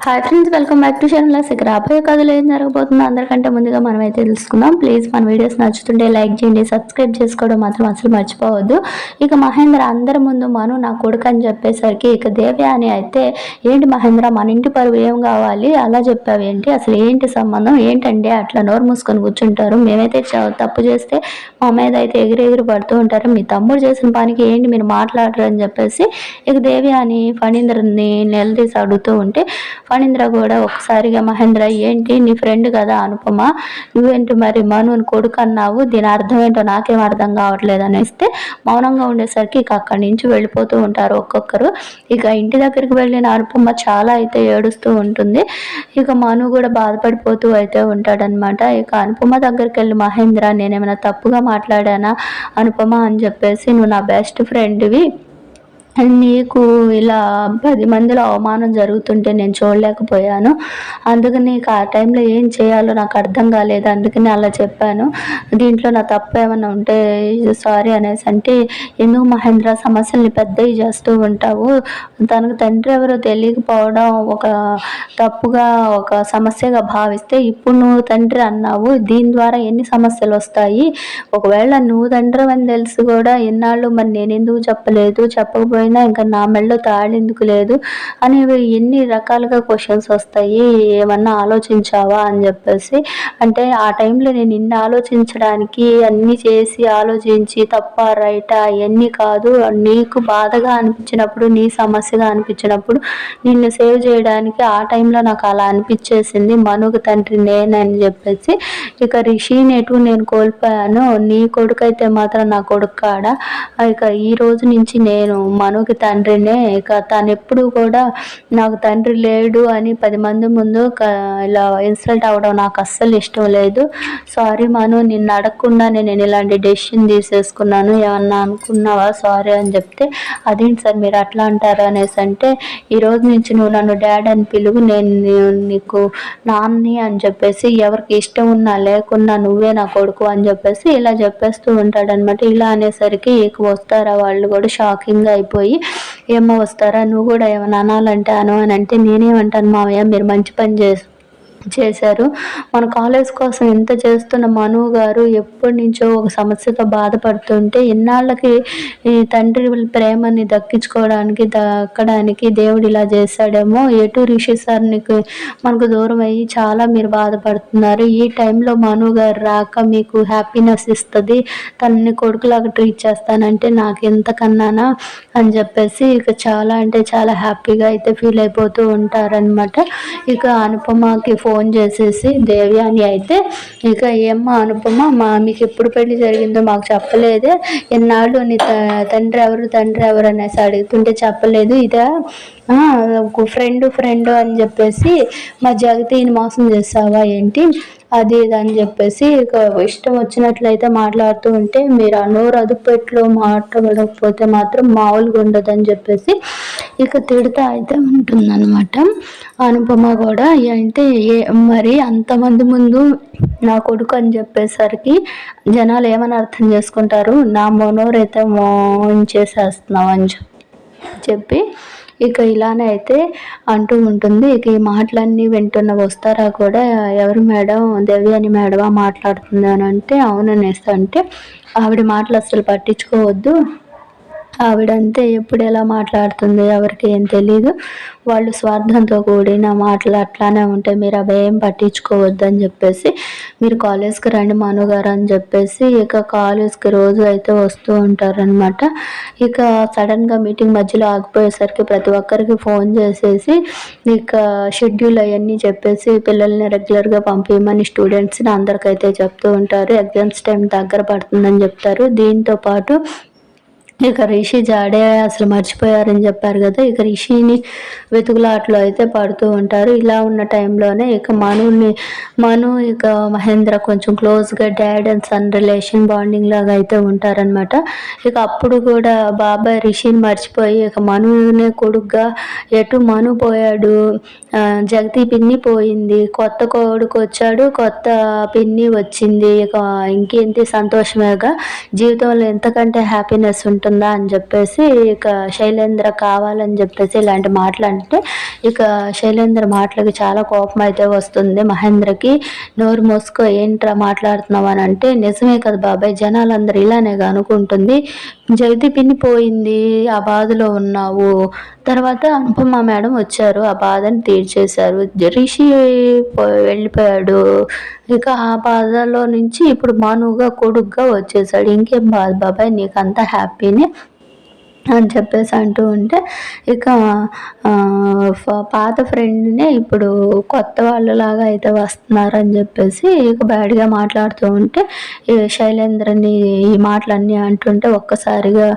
Hi friends welcome back to channel ఇక రాబోయే కథలు ఏం జరగబోతుందో అందరికంటే ముందుగా మనం అయితే తెలుసుకుందాం. ప్లీజ్ మన వీడియోస్ నచ్చుతుంటే లైక్ చేయండి సబ్స్క్రైబ్ చేసుకోవడం మాత్రం అసలు మర్చిపోవద్దు. ఇక మహేంద్ర అందరి ముందు మను నా కొడుకు అని చెప్పేసరికి ఇక దేవ్య అని అయితే ఏంటి మహేంద్ర మన ఇంటి పరువు ఏం కావాలి? అలా చెప్పావు ఏంటి అసలు ఏంటి సంబంధం? ఏంటండి అట్లా నోరు మూసుకొని కూర్చుంటారు? మేమైతే చ- తప్పు చేస్తే మా మీద అయితే ఎగిరి ఎగిరి పడుతూ ఉంటారు. మీ తమ్ముడు చేసిన పనికి ఏంటి మీరు మాట్లాడరు అని చెప్పేసి ఇక దేవ్య అని ఫణీంద్రని నిలదీసి అడుగుతూ ఉంటే ఫణీంద్ర కూడా ఒకసారిగా మహేంద్ర ఏంటి నీ ఫ్రెండ్ కదా అనుపమ నువ్వేంటి మరి మనుని కొడుకు అన్నావు? దీని అర్థం ఏంటో నాకేం అర్థం కావట్లేదు అనేస్తే మౌనంగా ఉండేసరికి ఇక అక్కడి నుంచి వెళ్ళిపోతూ ఉంటారు ఒక్కొక్కరు. ఇక ఇంటి దగ్గరికి వెళ్ళిన అనుపమ చాలా అయితే ఏడుస్తూ ఉంటుంది. ఇక మను కూడా బాధపడిపోతూ అయితే ఉంటాడనమాట ఇక అనుపమ దగ్గరికి వెళ్ళి మహేంద్ర నేనేమైనా తప్పుగా మాట్లాడానా అనుపమ అని చెప్పేసి నువ్వు నా బెస్ట్ ఫ్రెండ్వి నీకు ఇలా పది మందిలో అవమానం జరుగుతుంటే నేను చూడలేకపోయాను. అందుకని నీకు ఆ టైంలో ఏం చేయాలో నాకు అర్థం కాలేదు. అందుకని అలా చెప్పాను. దీంట్లో నా తప్పు ఏమైనా ఉంటే సారీ అనేసి అంటే ఎందుకు మహేంద్ర సమస్యల్ని పెద్దవి చేస్తూ ఉంటావు? తనకు తండ్రి ఎవరో తెలియకపోవడం ఒక తప్పుగా ఒక సమస్యగా భావిస్తే ఇప్పుడు నువ్వు తండ్రి అన్నావు. దీని ద్వారా ఎన్ని సమస్యలు వస్తాయి? ఒకవేళ నువ్వు తండ్రి అని తెలిసి కూడా ఎన్నాళ్ళు మరి నేను ఎందుకు చెప్పలేదు? చెప్పకపోయి పోయినా ఇంకా నా మెడలో తాళి ఎందుకు లేదు? అనేవి ఎన్ని రకాలుగా క్వశ్చన్స్ వస్తాయి. ఏమన్నా ఆలోచించావా అని చెప్పేసి. అంటే ఆ టైంలో నేను ఇన్ని ఆలోచించడానికి అన్ని చేసి ఆలోచించి తప్ప రైటా అవన్నీ కాదు. నీకు బాధగా అనిపించినప్పుడు నీ సమస్యగా అనిపించినప్పుడు నిన్ను సేవ్ చేయడానికి ఆ టైంలో నాకు అలా అనిపించేసింది. మనుగు తండ్రి నేనని చెప్పేసి. ఇక రిషిని ఎటు నేను కోల్పోయాను. నీ కొడుకు అయితే మాత్రం నా కొడుకు కాడ? ఇక ఈ రోజు నుంచి నేను మన తనుకి తండ్రినే ఇక తను ఎప్పుడు కూడా నాకు తండ్రి లేడు అని పది మంది ముందు ఇలా ఇన్సల్ట్ అవ్వడం నాకు అస్సలు ఇష్టం లేదు. సారీ మను నిన్ను అడగకుండా నేను ఇలాంటి డెసిషన్ తీసేసుకున్నాను. ఏమన్నా అనుకున్నావా? సారీ అని చెప్తే అదేంటి సార్ మీరు అట్లా అంటారు అనేసి అంటే ఈరోజు నుంచి నువ్వు నన్ను డాడ్ అని పిలువు నేను నీకు నాన్ని అని చెప్పేసి ఎవరికి ఇష్టం ఉన్నా లేకున్నా నువ్వే నా కొడుకు అని చెప్పేసి ఇలా చెప్పేస్తూ ఉంటాడనమాట ఇలా అనేసరికి ఇక వస్తారా వాళ్ళు కూడా షాకింగ్ అయిపోయి ఏమో వస్తారా? నువ్వు కూడా ఏమైనా అనాలంటే అను అని అంటే నేనేమంటాను మావయ్య మీరు మంచి పని చేసి చేశారు. మన కాలేజ్ కోసం ఎంత చేస్తున్న మను గారు ఎప్పటి నుంచో ఒక సమస్యతో బాధపడుతుంటే ఇన్నాళ్ళకి ఈ తండ్రి ప్రేమని దక్కించుకోవడానికి దక్కడానికి దేవుడు ఇలా చేశాడేమో. ఎటు రిషి సార్ నీకు మనకు దూరం అయ్యి చాలా మీరు బాధపడుతున్నారు. ఈ టైంలో మను గారు రాక మీకు హ్యాపీనెస్ ఇస్తుంది. తనని కొడుకులాగా ట్రీట్ చేస్తానంటే నాకు ఎంతకన్నానా అని చెప్పేసి ఇక చాలా అంటే చాలా హ్యాపీగా అయితే ఫీల్ అయిపోతూ ఉంటారనమాట ఇక అనుపమకి ఫోన్ ఫోన్ చేసేసి దేవ్యాని అయితే ఇక ఏమ్మా అనుపమ మా మీకు ఎప్పుడు పెళ్ళి జరిగిందో మాకు చెప్పలేదే. ఎన్నాళ్ళు నీ త- తండ్రి ఎవరు తండ్రి ఎవరు అనేసి అడుగుతుంటే చెప్పలేదు ఇదే. ఫ్రెండ్ ఫ్రెండ్ అని చెప్పేసి మా జగతిని మోసం చేస్తావా ఏంటి? అది ఇది అని చెప్పేసి ఇక ఇష్టం వచ్చినట్లయితే మాట్లాడుతూ ఉంటే మీరు ఆ అదుపెట్లో మాట్లాడకపోతే మాత్రం మామూలుగా ఉండదు అని చెప్పేసి ఇక తిడతా అయితే ఉంటుందన్నమాట. అనుపమ కూడా అంటే ఏ మరి అంతమంది ముందు నా కొడుకు అని చెప్పేసరికి జనాలు ఏమని అర్థం చేసుకుంటారు? నా మనోరైతే మోయించేసేస్తున్నావు అని చెప్పి చెప్పి ఇక ఇలానే అయితే అంటూ ఉంటుంది. ఇక ఈ మాటలన్నీ వింటున్న వస్తారా కూడా ఎవరు మేడం? దేవ్యాని మేడమా మాట్లాడుతుంది అని అంటే అవుననేసి అంటే ఆవిడ మాటలు అసలు పట్టించుకోవద్దు. ఆవిడంతే ఎప్పుడు ఎలా మాట్లాడుతుంది ఎవరికి ఏం తెలియదు వాళ్ళు స్వార్థంతో కూడిన మాటలు అట్లానే ఉంటాయి మీరు అవేం పట్టించుకోవద్దని పట్టించుకోవద్దు అని చెప్పేసి మీరు కాలేజ్కి రండి మనుగారు అని చెప్పేసి ఇక కాలేజ్కి రోజు అయితే వస్తూ ఉంటారనమాట ఇక సడన్గా మీటింగ్ మధ్యలో ఆగిపోయేసరికి ప్రతి ఒక్కరికి ఫోన్ చేసేసి ఇక షెడ్యూల్ అవన్నీ చెప్పేసి పిల్లల్ని రెగ్యులర్గా పంపించమని స్టూడెంట్స్ని అందరికైతే చెప్తూ ఉంటారు. ఎగ్జామ్స్ టైం దగ్గర పడుతుందని చెప్తారు. దీంతో పాటు ఇక రిషి జాడే అసలు మర్చిపోయారని చెప్పారు కదా ఇక రిషిని వెతుకులాట్లో అయితే పడుతూ ఉంటారు. ఇలా ఉన్న టైంలోనే ఇక మనుని మను ఇక మహేంద్ర కొంచెం క్లోజ్గా dad and son relation bonding లాగా అయితే ఉంటారనమాట ఇక అప్పుడు కూడా బాబాయ్ రిషిని మర్చిపోయి ఇక మనునే కొడుగ్గా ఎటు మను పోయాడు జగతి పిన్ని పోయింది కొత్త కొడుకు వచ్చాడు కొత్త పిన్ని వచ్చింది ఇక ఇంకేంటి సంతోషమేగా? జీవితంలో ఎంతకంటే హ్యాపీనెస్ ఉంటుంది ఉంటుందా అని చెప్పేసి ఇక శైలేంద్ర కావాలని చెప్పేసి ఇలాంటి మాటలు అంటే ఇక శైలేంద్ర మాటలకి చాలా కోపం అయితే వస్తుంది మహేంద్రకి. నోరు మోసుకో ఏంట్రా మాట్లాడుతున్నావు అని అంటే నిజమే కదా బాబాయ్ జనాలందరూ ఇలానే అనుకుంటుంది. జగతి పిన్ని పోయింది ఆ బాధలో ఉన్నావు. తర్వాత అనుపమ మేడం వచ్చారు. ఆ బాధను తీర్చేశారు. రిషి వెళ్ళిపోయాడు. ఇక ఆ బాధలో నుంచి ఇప్పుడు మానుగా కొడుగ్గా వచ్చేసాడు ఇంకేం బాధ బాబాయ్? నీకు అంతా హ్యాపీనే అని చెప్పేసి అంటూ ఉంటే ఇక పాత ఫ్రెండ్నే ఇప్పుడు కొత్త వాళ్ళలాగా అయితే వస్తున్నారు అని చెప్పేసి ఇక బ్యాడ్గా మాట్లాడుతూ ఉంటే శైలేంద్రని ఈ మాటలన్నీ అంటుంటే ఒక్కసారిగా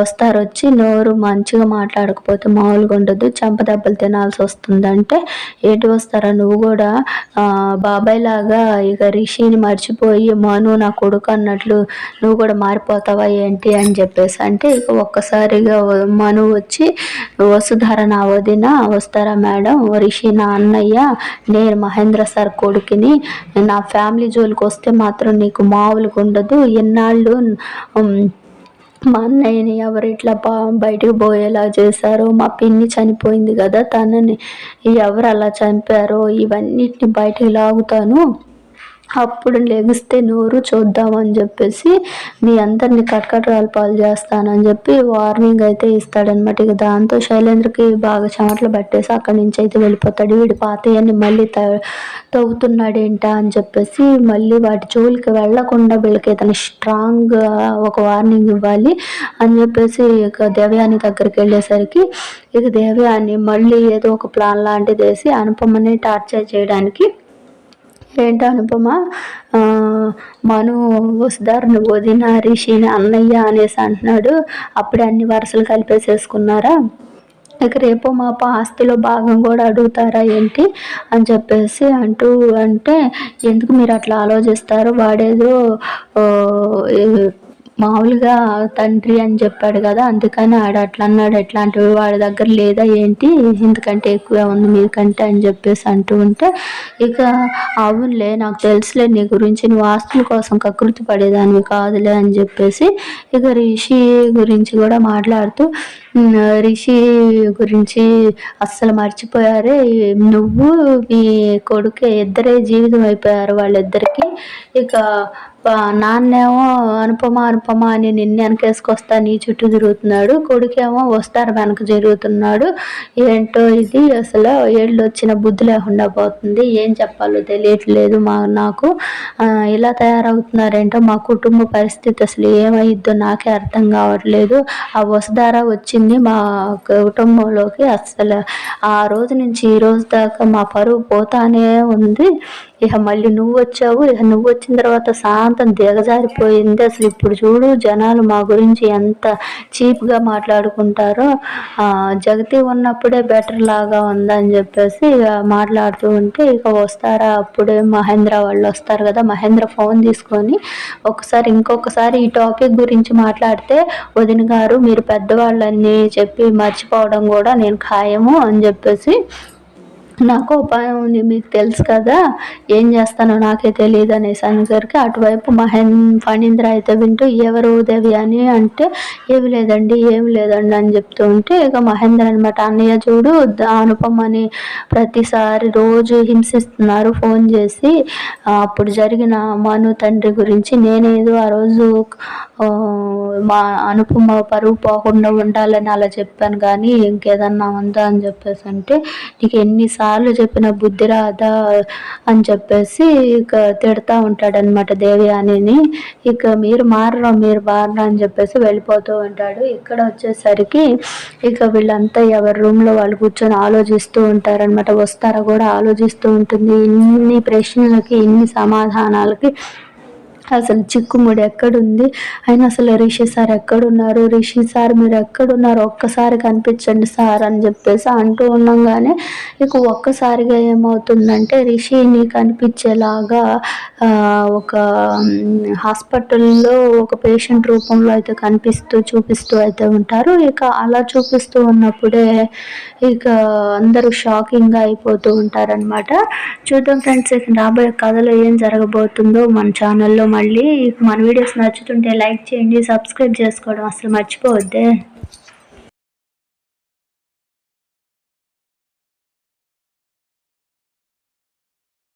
వస్తారు వచ్చి నోరు మంచిగా మాట్లాడకపోతే మామూలుగా ఉండదు చెంప దెబ్బలు తినాల్సి వస్తుందంటే ఏంటి వస్తారా నువ్వు కూడా? బాబాయ్ లాగా ఇక రిషిని మర్చిపోయి మను నా కొడుకు అన్నట్లు నువ్వు కూడా మారిపోతావా ఏంటి? అని చెప్పేసి అంటే ఇక ఒక్క ఒక్కసారిగా మను వచ్చి వసుధర నా వదిన వస్తారా మేడం? రిషి నా అన్నయ్య నేను మహేంద్ర సార్ కొడుకుని. నా ఫ్యామిలీ జోలికి వస్తే మాత్రం నీకు మామూలుగా ఉండదు. ఎన్నాళ్ళు మా అన్నయ్యని ఎవరు ఇట్లా బయటకు పోయేలా చేశారో మా పిన్ని చనిపోయింది కదా తనని ఎవరు అలా చంపారో ఇవన్నిటిని బయటకు లాగుతాను. అప్పుడు లెగిస్తే నోరు చూద్దామని చెప్పేసి మీ అందరిని కట్కట్రాలు పాలు చేస్తానని చెప్పి వార్నింగ్ అయితే ఇస్తాడనమాట ఇక దాంతో శైలేంద్రకి బాగా చెమటలు పట్టేసి అక్కడి నుంచి అయితే వెళ్ళిపోతాడు. వీడి పాతయ్యని మళ్ళీ తవ్వుతున్నాడేంటా అని చెప్పేసి మళ్ళీ వాటి జోలికి వెళ్ళకుండా వీళ్ళకి తను స్ట్రాంగ్ ఒక వార్నింగ్ ఇవ్వాలి అని చెప్పేసి ఇక దేవయాని దగ్గరికి వెళ్ళేసరికి ఇక దేవయాని మళ్ళీ ఏదో ఒక ప్లాన్ లాంటిది వేసి అనుపమని టార్చర్ చేయడానికి ఏంటో అనుపమ? మను వసుదారుని వదిన రిషిని అన్నయ్య అనేసి అంటున్నాడు. అప్పుడే అన్ని వరుసలు కలిపేసేసుకున్నారా? ఇక రేపు మా ఆస్తిలో భాగం కూడా అడుగుతారా ఏంటి? అని చెప్పేసి అంటూ అంటే ఎందుకు మీరు అట్లా ఆలోచిస్తారు? వాడేదో మామూలుగా తండ్రి అని చెప్పాడు కదా అందుకని ఆడ అట్లా అన్నాడు. ఎట్లాంటివి వాడి దగ్గర లేదా ఏంటి? ఇంతకంటే ఎక్కువే ఉంది మీకంటే అని చెప్పేసి అంటూ ఉంటే ఇక అవునులే నాకు తెలుసులే నీ గురించి నువ్వు ఆస్తుల కోసం కకృతి పడేదానివి కాదులే అని చెప్పేసి ఇక రిషి గురించి కూడా మాట్లాడుతూ రిషి గురించి అస్సలు మర్చిపోయారే. నువ్వు మీ కొడుకు ఇద్దరే జీవితం అయిపోయారు వాళ్ళిద్దరికి. ఇక నాన్నేమో అనుపమ అనుపమ అని నిన్ను వెనకేసుకొస్తా నీ చుట్టూ తిరుగుతున్నాడు కొడుకేమో వస్తారు వెనక జరుగుతున్నాడు ఏంటో ఇది అసలు ఏళ్ళు వచ్చిన బుద్ధి లేకుండా పోతుంది. ఏం చెప్పాలో తెలియట్లేదు మా నాకు. ఇలా తయారవుతున్నారేంటో మా కుటుంబ పరిస్థితి అసలు ఏమైద్దో నాకే అర్థం కావట్లేదు. ఆ వసుధార వచ్చింది మా కుటుంబంలోకి అసలు. ఆ రోజు నుంచి ఈ రోజు దాకా మా పరువు పోతానే ఉంది. ఇక మళ్ళీ నువ్వు వచ్చావు ఇక నువ్వు వచ్చిన తర్వాత శాంతం దిగజారిపోయింది. అసలు ఇప్పుడు చూడు జనాలు మా గురించి ఎంత చీప్గా మాట్లాడుకుంటారో. జగతి ఉన్నప్పుడే బెటర్ లాగా ఉందని చెప్పేసి ఇక మాట్లాడుతూ ఉంటే ఇక వస్తారా? అప్పుడే మహేంద్ర వాళ్ళు వస్తారు కదా మహేంద్ర ఫోన్ తీసుకొని ఒకసారి ఇంకొకసారి ఈ టాపిక్ గురించి మాట్లాడితే వదిన గారు మీరు పెద్దవాళ్ళని చెప్పి మర్చిపోవడం కూడా నేను ఖాయము అని చెప్పేసి నాకు ఉపాయం ఉంది మీకు తెలుసు కదా. ఏం చేస్తానో నాకే తెలియదు అనేసి అనేసరికి అటువైపు మహేన్ ఫణీంద్ర అయితే వింటూ ఎవరు దేవి అని అంటే ఏమి లేదండి ఏమి లేదండి అని చెప్తూ ఉంటే ఇక మహేంద్ర అనమాట అన్నయ్య చూడు అనుపమని ప్రతిసారి రోజు హింసిస్తున్నారు ఫోన్ చేసి అప్పుడు జరిగిన మను తండ్రి గురించి నేనేదో ఆ రోజు మా అనుపమ పరువు పోకుండా ఉండాలని అలా చెప్పాను కానీ ఇంకేదన్నా ఉందా అని చెప్పేసి అంటే నీకు ఎన్నిసార్లు చెప్పిన బుద్ధి రాదా అని చెప్పేసి ఇక తిడతా ఉంటాడనమాట దేవయానిని. ఇక మీరు మారరు మీరు మారరా అని చెప్పేసి వెళ్ళిపోతూ ఉంటాడు. ఇక్కడ వచ్చేసరికి ఇక వీళ్ళంతా ఎవరి రూమ్లో వాళ్ళు కూర్చొని ఆలోచిస్తూ ఉంటారనమాట వస్తారా కూడా ఆలోచిస్తూ ఉంటుంది. ఇన్ని ప్రశ్నలకి ఇన్ని సమాధానాలకి అసలు చిక్కుముడి ఎక్కడుంది? ఆయన అసలు రిషి సార్ ఎక్కడున్నారు? రిషి సార్ మీరు ఎక్కడున్నారు? ఒక్కసారి కనిపించండి సార్ అని చెప్పేసి అంటూ ఉండగానే ఇక ఒక్కసారిగా ఏమవుతుందంటే రిషిని కనిపించేలాగా ఒక హాస్పిటల్లో ఒక పేషెంట్ రూపంలో అయితే కనిపిస్తూ చూపిస్తూ అయితే ఉంటారు. ఇక అలా చూపిస్తూ ఉన్నప్పుడే ఇక అందరూ షాకింగ్గా అయిపోతూ ఉంటారనమాట చూద్దాం ఫ్రెండ్స్ రాబోయే కథలో ఏం జరగబోతుందో మన ఛానల్లో మళ్ళీ మన వీడియోస్ నచ్చుతుంటే లైక్ చేయండి సబ్స్క్రైబ్ చేసుకోవడం అసలు మర్చిపోవద్దే.